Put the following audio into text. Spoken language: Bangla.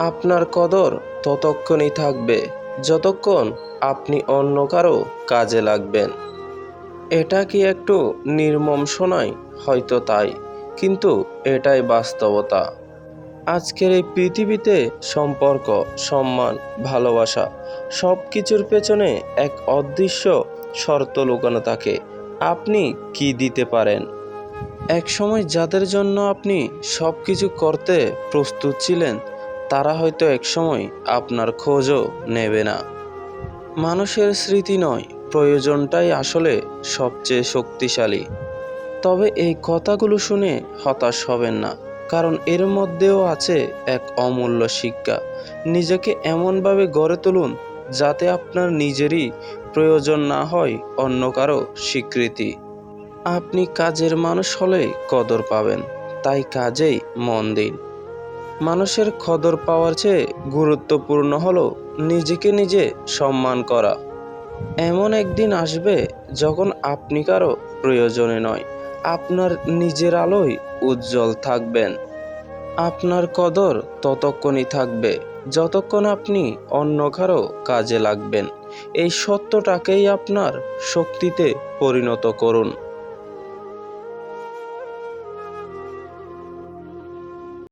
আপনার কদর ততক্ষণই থাকবে, যতক্ষণ আপনি অন্য কারও কাজে লাগবেন। এটা কি একটু নির্মম শোনায়? হয়তো তাই, কিন্তু এটাই বাস্তবতা। আজকের এই পৃথিবীতে সম্পর্ক, সম্মান, ভালোবাসা সব কিছুর পেছনে এক অদৃশ্য শর্ত লুকানো থাকে। আপনি কি দিতে পারেন? এক সময় যাদের জন্য আপনি সব কিছু করতে প্রস্তুত ছিলেন তারা হয়তো একসময় আপনার খোঁজও নেবে না। মানুষের স্মৃতি নয়, প্রয়োজনটাই আসলে সবচেয়ে শক্তিশালী। তবে এই কথাগুলো শুনে হতাশ হবেন না, কারণ এর মধ্যেও আছে এক অমূল্য শিক্ষা। নিজেকে এমনভাবে গড়ে তুলুন যাতে আপনার নিজেরই প্রয়োজন না হয় অন্য কারও স্বীকৃতি। আপনি কাজের মানুষ হলে কদর পাবেন, তাই কাজেই মন দিন। মানুষের কদর পাওয়ার চেয়ে গুরুত্বপূর্ণ হলো নিজেকে নিজে সম্মান করা। এমন একদিন আসবে যখন আপনি কারও প্রয়োজনে নয়, আপনার নিজের আলোয় উজ্জ্বল থাকবেন। আপনার কদর ততক্ষণই থাকবে, যতক্ষণ আপনি অন্য কারও কাজে লাগবেন। এই সত্যটাকেই আপনার শক্তিতে পরিণত করুন।